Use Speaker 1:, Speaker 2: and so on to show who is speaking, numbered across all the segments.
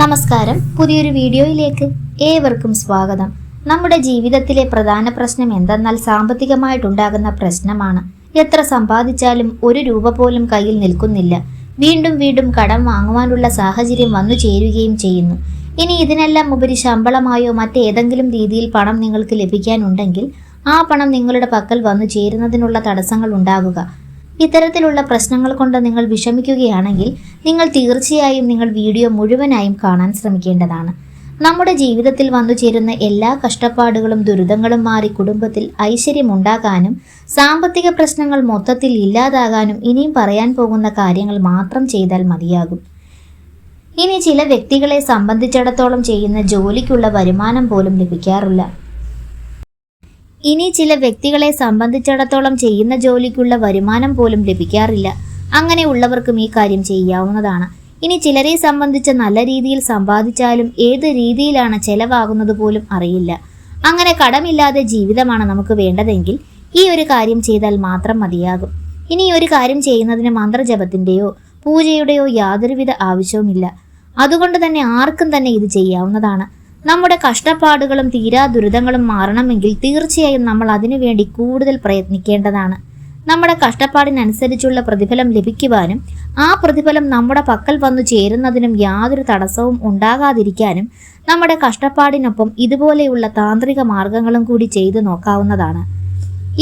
Speaker 1: നമസ്കാരം. പുതിയൊരു വീഡിയോയിലേക്ക് ഏവർക്കും സ്വാഗതം. നമ്മുടെ ജീവിതത്തിലെ പ്രധാന പ്രശ്നം എന്തെന്നാൽ സാമ്പത്തികമായിട്ടുണ്ടാകുന്ന പ്രശ്നമാണ്. എത്ര സമ്പാദിച്ചാലും ഒരു രൂപ പോലും കയ്യിൽ നിൽക്കുന്നില്ല. വീണ്ടും വീണ്ടും കടം വാങ്ങുവാനുള്ള സാഹചര്യം വന്നു ചേരുകയും ചെയ്യുന്നു. ഇനി ഇതിനെല്ലാം ഉപരി ശമ്പളമായോ മറ്റേതെങ്കിലും രീതിയിൽ പണം നിങ്ങൾക്ക് ലഭിക്കാനുണ്ടെങ്കിൽ ആ പണം നിങ്ങളുടെ പക്കൽ വന്നു ചേരുന്നതിനുള്ള തടസ്സങ്ങൾ ഉണ്ടാകുക ഇത്തരത്തിലുള്ള പ്രശ്നങ്ങൾ കൊണ്ട് നിങ്ങൾ വിഷമിക്കുകയാണെങ്കിൽ നിങ്ങൾ തീർച്ചയായും നിങ്ങൾ വീഡിയോ മുഴുവനായും കാണാൻ ശ്രമിക്കേണ്ടതാണ്. നമ്മുടെ ജീവിതത്തിൽ വന്നു ചേരുന്ന എല്ലാ കഷ്ടപ്പാടുകളും ദുരിതങ്ങളും മാറി കുടുംബത്തിൽ ഐശ്വര്യമുണ്ടാകാനും സാമ്പത്തിക പ്രശ്നങ്ങൾ മൊത്തത്തിൽ ഇല്ലാതാകാനും ഇനിയും പറയാൻ പോകുന്ന കാര്യങ്ങൾ മാത്രം ചെയ്താൽ മതിയാകും. ഇനി ചില വ്യക്തികളെ സംബന്ധിച്ചിടത്തോളം ചെയ്യുന്ന ജോലിക്കുള്ള വരുമാനം പോലും ലഭിക്കാറില്ല. ഇനി ചില വ്യക്തികളെ സംബന്ധിച്ചിടത്തോളം ചെയ്യുന്ന ജോലിക്കുള്ള വരുമാനം പോലും ലഭിക്കാറില്ല. അങ്ങനെ ഉള്ളവർക്കും ഈ കാര്യം ചെയ്യാവുന്നതാണ്. ഇനി ചിലരെ സംബന്ധിച്ച് നല്ല രീതിയിൽ സമ്പാദിച്ചാലും ഏത് രീതിയിലാണ് ചെലവാകുന്നത് പോലും അറിയില്ല. അങ്ങനെ കടമില്ലാതെ ജീവിതമാണ് നമുക്ക് വേണ്ടതെങ്കിൽ ഈ ഒരു കാര്യം ചെയ്താൽ മാത്രം മതിയാകും. ഇനി ഒരു കാര്യം ചെയ്യുന്നതിന് മന്ത്രജപത്തിന്റെയോ പൂജയുടെയോ യാതൊരുവിധ ആവശ്യവുമില്ല. അതുകൊണ്ട് തന്നെ ആർക്കും തന്നെ ഇത് ചെയ്യാവുന്നതാണ്. നമ്മുടെ കഷ്ടപ്പാടുകളും തീരാ ദുരിതങ്ങളും മാറണമെങ്കിൽ തീർച്ചയായും നമ്മൾ അതിനുവേണ്ടി കൂടുതൽ പ്രയത്നിക്കേണ്ടതാണ്. നമ്മുടെ കഷ്ടപ്പാടിനനുസരിച്ചുള്ള പ്രതിഫലം ലഭിക്കുവാനും ആ പ്രതിഫലം നമ്മുടെ പക്കൽ വന്നു ചേരുന്നതിനും യാതൊരു തടസ്സവും ഉണ്ടാകാതിരിക്കാനും നമ്മുടെ കഷ്ടപ്പാടിനൊപ്പം ഇതുപോലെയുള്ള താന്ത്രിക മാർഗങ്ങളും കൂടി ചെയ്തു നോക്കാവുന്നതാണ്.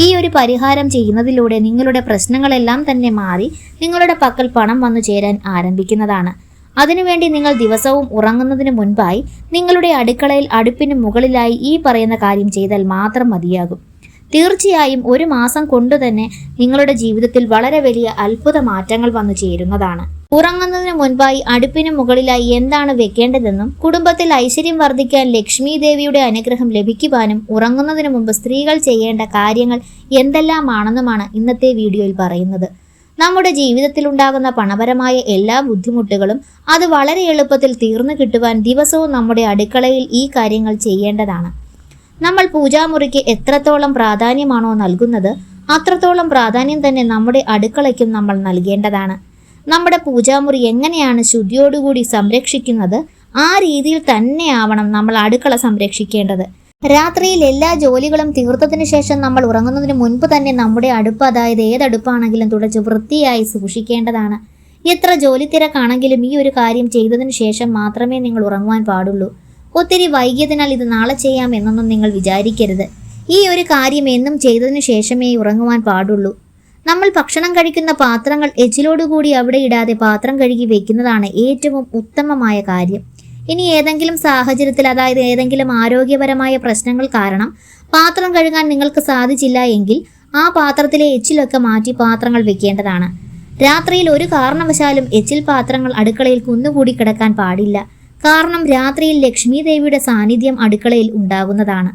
Speaker 1: ഈ ഒരു പരിഹാരം ചെയ്യുന്നതിലൂടെ നിങ്ങളുടെ പ്രശ്നങ്ങളെല്ലാം തന്നെ മാറി നിങ്ങളുടെ പക്കൽ പണം വന്നു ചേരാൻ ആരംഭിക്കുന്നതാണ്. അതിനുവേണ്ടി നിങ്ങൾ ദിവസവും ഉറങ്ങുന്നതിന് മുൻപായി നിങ്ങളുടെ അടുക്കളയിൽ അടുപ്പിന് മുകളിലായി ഈ പറയുന്ന കാര്യം ചെയ്താൽ മാത്രം മതിയാകും. തീർച്ചയായും ഒരു മാസം കൊണ്ട് തന്നെ നിങ്ങളുടെ ജീവിതത്തിൽ വളരെ വലിയ അത്ഭുത മാറ്റങ്ങൾ വന്നു ചേരുന്നതാണ്. ഉറങ്ങുന്നതിന് മുൻപായി അടുപ്പിന് മുകളിലായി എന്താണ് വെക്കേണ്ടതെന്നും കുടുംബത്തിൽ ഐശ്വര്യം വർദ്ധിക്കാൻ ലക്ഷ്മി ദേവിയുടെ അനുഗ്രഹം ലഭിക്കുവാനും ഉറങ്ങുന്നതിന് മുമ്പ് സ്ത്രീകൾ ചെയ്യേണ്ട കാര്യങ്ങൾ എന്തെല്ലാമാണെന്നുമാണ് ഇന്നത്തെ വീഡിയോയിൽ പറയുന്നത്. നമ്മുടെ ജീവിതത്തിൽ ഉണ്ടാകുന്ന പണപരമായ എല്ലാ ബുദ്ധിമുട്ടുകളും അത് വളരെ എളുപ്പത്തിൽ തീർന്നു കിട്ടുവാൻ ദിവസവും നമ്മുടെ അടുക്കളയിൽ ഈ കാര്യങ്ങൾ ചെയ്യേണ്ടതാണ്. നമ്മൾ പൂജാമുറിക്ക് എത്രത്തോളം പ്രാധാന്യമാണോ നൽകുന്നത് അത്രത്തോളം പ്രാധാന്യം തന്നെ നമ്മുടെ അടുക്കളയ്ക്കും നമ്മൾ നൽകേണ്ടതാണ്. നമ്മുടെ പൂജാമുറി എങ്ങനെയാണ് ശുദ്ധിയോടുകൂടി സംരക്ഷിക്കുന്നത് ആ രീതിയിൽ തന്നെയാവണം നമ്മൾ അടുക്കള സംരക്ഷിക്കേണ്ടത്. രാത്രിയിൽ എല്ലാ ജോലികളും തീർത്തതിനു ശേഷം നമ്മൾ ഉറങ്ങുന്നതിന് മുൻപ് തന്നെ നമ്മുടെ അടുപ്പ് അതായത് ഏതടുപ്പാണെങ്കിലും തുടച്ച് വൃത്തിയായി സൂക്ഷിക്കേണ്ടതാണ്. എത്ര ജോലി തിരക്കാണെങ്കിലും ഈ ഒരു കാര്യം ചെയ്തതിനു ശേഷം മാത്രമേ നിങ്ങൾ ഉറങ്ങുവാൻ പാടുള്ളൂ. ഒത്തിരി വൈകിയതിനാൽ ഇത് നാളെ ചെയ്യാം എന്നൊന്നും നിങ്ങൾ വിചാരിക്കരുത്. ഈ ഒരു കാര്യം എന്നും ചെയ്തതിനു ശേഷമേ ഉറങ്ങുവാൻ പാടുള്ളൂ. നമ്മൾ ഭക്ഷണം കഴിക്കുന്ന പാത്രങ്ങൾ എച്ചിലോടുകൂടി അവിടെ ഇടാതെ പാത്രം കഴുകി വെക്കുന്നതാണ് ഏറ്റവും ഉത്തമമായ കാര്യം. ഇനി ഏതെങ്കിലും സാഹചര്യത്തിൽ അതായത് ഏതെങ്കിലും ആരോഗ്യപരമായ പ്രശ്നങ്ങൾ കാരണം പാത്രം കഴുകാൻ നിങ്ങൾക്ക് സാധിച്ചില്ല എങ്കിൽ ആ പാത്രത്തിലെ എച്ചിലൊക്കെ മാറ്റി പാത്രങ്ങൾ വെക്കേണ്ടതാണ്. രാത്രിയിൽ ഒരു കാരണവശാലും എച്ചിൽ പാത്രങ്ങൾ അടുക്കളയിൽ കുന്നുകൂടി കിടക്കാൻ പാടില്ല. കാരണം രാത്രിയിൽ ലക്ഷ്മി ദേവിയുടെ സാന്നിധ്യം അടുക്കളയിൽ ഉണ്ടാകുന്നതാണ്.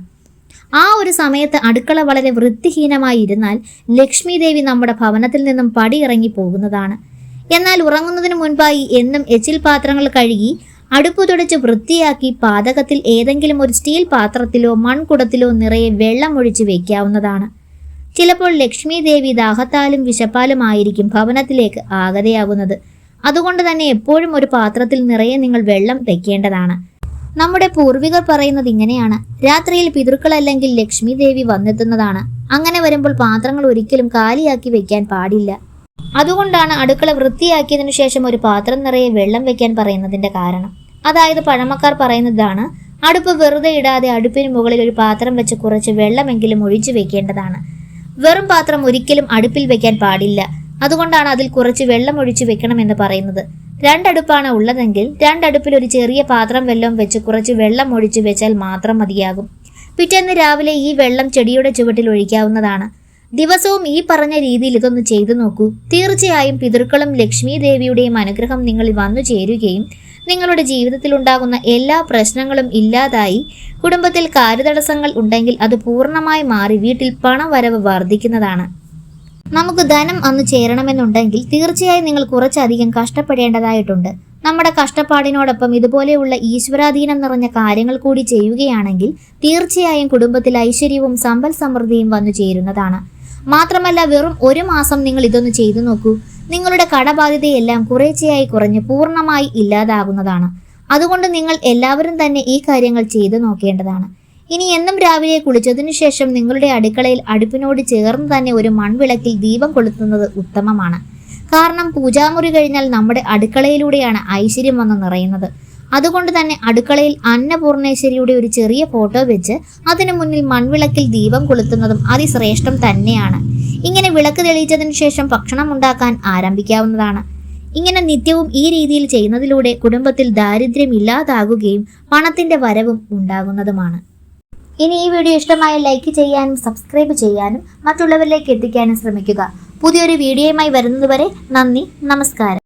Speaker 1: ആ ഒരു സമയത്ത് അടുക്കള വളരെ വൃത്തിഹീനമായി ഇരുന്നാൽ ലക്ഷ്മി ദേവി നമ്മുടെ ഭവനത്തിൽ നിന്നും പടിയിറങ്ങി പോകുന്നതാണ്. എന്നാൽ ഉറങ്ങുന്നതിന് മുൻപായി എന്നും എച്ചിൽ പാത്രങ്ങൾ കഴുകി അടുപ്പ് തുടച്ച് വൃത്തിയാക്കി പാതകത്തിൽ ഏതെങ്കിലും ഒരു സ്റ്റീൽ പാത്രത്തിലോ മൺകുടത്തിലോ നിറയെ വെള്ളം ഒഴിച്ച് വെക്കാവുന്നതാണ്. ചിലപ്പോൾ ലക്ഷ്മി ദേവി ദാഹത്താലും വിശപ്പാലും ആയിരിക്കും ഭവനത്തിലേക്ക് ആഗതയാകുന്നത്. അതുകൊണ്ട് തന്നെ എപ്പോഴും ഒരു പാത്രത്തിൽ നിറയെ നിങ്ങൾ വെള്ളം വെക്കേണ്ടതാണ്. നമ്മുടെ പൂർവികർ പറയുന്നത് ഇങ്ങനെയാണ്. രാത്രിയിൽ പിതൃക്കളല്ലെങ്കിൽ ലക്ഷ്മി ദേവി വന്നെത്തുന്നതാണ്. അങ്ങനെ വരുമ്പോൾ പാത്രങ്ങൾ ഒരിക്കലും കാലിയാക്കി വെക്കാൻ പാടില്ല. അതുകൊണ്ടാണ് അടുക്കള വൃത്തിയാക്കിയതിനു ശേഷം ഒരു പാത്രം നിറയെ വെള്ളം വെക്കാൻ പറയുന്നതിന്റെ കാരണം. അതായത് പഴമക്കാർ പറയുന്നതാണ് അടുപ്പ് വെറുതെ ഇടാതെ അടുപ്പിന് മുകളിൽ ഒരു പാത്രം വെച്ച് കുറച്ച് വെള്ളമെങ്കിലും ഒഴിച്ചു വെക്കേണ്ടതാണ്. വെറും പാത്രം ഒരിക്കലും അടുപ്പിൽ വെക്കാൻ പാടില്ല. അതുകൊണ്ടാണ് അതിൽ കുറച്ച് വെള്ളം ഒഴിച്ചു വെക്കണമെന്ന് പറയുന്നത്. രണ്ടടുപ്പാണ് ഉള്ളതെങ്കിൽ രണ്ടടുപ്പിൽ ഒരു ചെറിയ പാത്രം വെല്ലം വെച്ച് കുറച്ച് വെള്ളം ഒഴിച്ചു വെച്ചാൽ മാത്രം മതിയാകും. പിറ്റേന്ന് രാവിലെ ഈ വെള്ളം ചെടിയുടെ ചുവട്ടിൽ ഒഴിക്കാവുന്നതാണ്. ദിവസവും ഈ പറഞ്ഞ രീതിയിൽ ഇതൊന്ന് ചെയ്തു നോക്കൂ. തീർച്ചയായും പിതൃക്കളും ലക്ഷ്മി ദേവിയുടെയും അനുഗ്രഹം നിങ്ങളിൽ വന്നു ചേരുകയും നിങ്ങളുടെ ജീവിതത്തിൽ ഉണ്ടാകുന്ന എല്ലാ പ്രശ്നങ്ങളും ഇല്ലാതായി കുടുംബത്തിൽ കാര്യതടസ്സങ്ങൾ ഉണ്ടെങ്കിൽ അത് പൂർണമായി മാറി വീട്ടിൽ പണവരവ് വർദ്ധിക്കുന്നതാണ്. നമുക്ക് ധനം അന്ന് ചേരണമെന്നുണ്ടെങ്കിൽ തീർച്ചയായും നിങ്ങൾ കുറച്ചധികം കഷ്ടപ്പെടേണ്ടതായിട്ടുണ്ട്. നമ്മുടെ കഷ്ടപ്പാടിനോടൊപ്പം ഇതുപോലെയുള്ള ഈശ്വരാധീനം നിറഞ്ഞ കാര്യങ്ങൾ കൂടി ചെയ്യുകയാണെങ്കിൽ തീർച്ചയായും കുടുംബത്തിൽ ഐശ്വര്യവും സമ്പൽ സമൃദ്ധിയും വന്നു ചേരുന്നതാണ്. മാത്രമല്ല വെറും ഒരു മാസം നിങ്ങൾ ഇതൊന്ന് ചെയ്തു നോക്കൂ. നിങ്ങളുടെ കടബാധ്യതയെല്ലാം കുറേച്ചയായി കുറഞ്ഞ് പൂർണമായി ഇല്ലാതാകുന്നതാണ്. അതുകൊണ്ട് നിങ്ങൾ എല്ലാവരും തന്നെ ഈ കാര്യങ്ങൾ ചെയ്തു നോക്കേണ്ടതാണ്. ഇനി എന്നും രാവിലെ കുളിച്ചതിനു ശേഷം നിങ്ങളുടെ അടുക്കളയിൽ അടുപ്പിനോട് ചേർന്ന് തന്നെ ഒരു മൺവിളക്കിൽ ദീപം കൊളുത്തുന്നത് ഉത്തമമാണ്. കാരണം പൂജാമുറി കഴിഞ്ഞാൽ നമ്മുടെ അടുക്കളയിലൂടെയാണ് ഐശ്വര്യം വന്ന് നിറയുന്നത്. അതുകൊണ്ട് തന്നെ അടുക്കളയിൽ അന്നപൂർണേശ്വരിയുടെ ഒരു ചെറിയ ഫോട്ടോ വെച്ച് അതിനു മുന്നിൽ മൺവിളക്കിൽ ദീപം കൊളുത്തുന്നതും അതിശ്രേഷ്ഠം തന്നെയാണ്. ഇങ്ങനെ വിളക്ക് തെളിയിച്ചതിനു ശേഷം ഭക്ഷണം ഉണ്ടാക്കാൻ ആരംഭിക്കാവുന്നതാണ്. ഇങ്ങനെ നിത്യവും ഈ രീതിയിൽ ചെയ്യുന്നതിലൂടെ കുടുംബത്തിൽ ദാരിദ്ര്യം ഇല്ലാതാകുകയും പണത്തിന്റെ വരവും ഉണ്ടാകുന്നതുമാണ്. ഇനി ഈ വീഡിയോ ഇഷ്ടമായ ലൈക്ക് ചെയ്യാനും സബ്സ്ക്രൈബ് ചെയ്യാനും മറ്റുള്ളവരിലേക്ക് എത്തിക്കാനും ശ്രമിക്കുക. പുതിയൊരു വീഡിയോയുമായി വരുന്നതുവരെ നന്ദി നമസ്കാരം.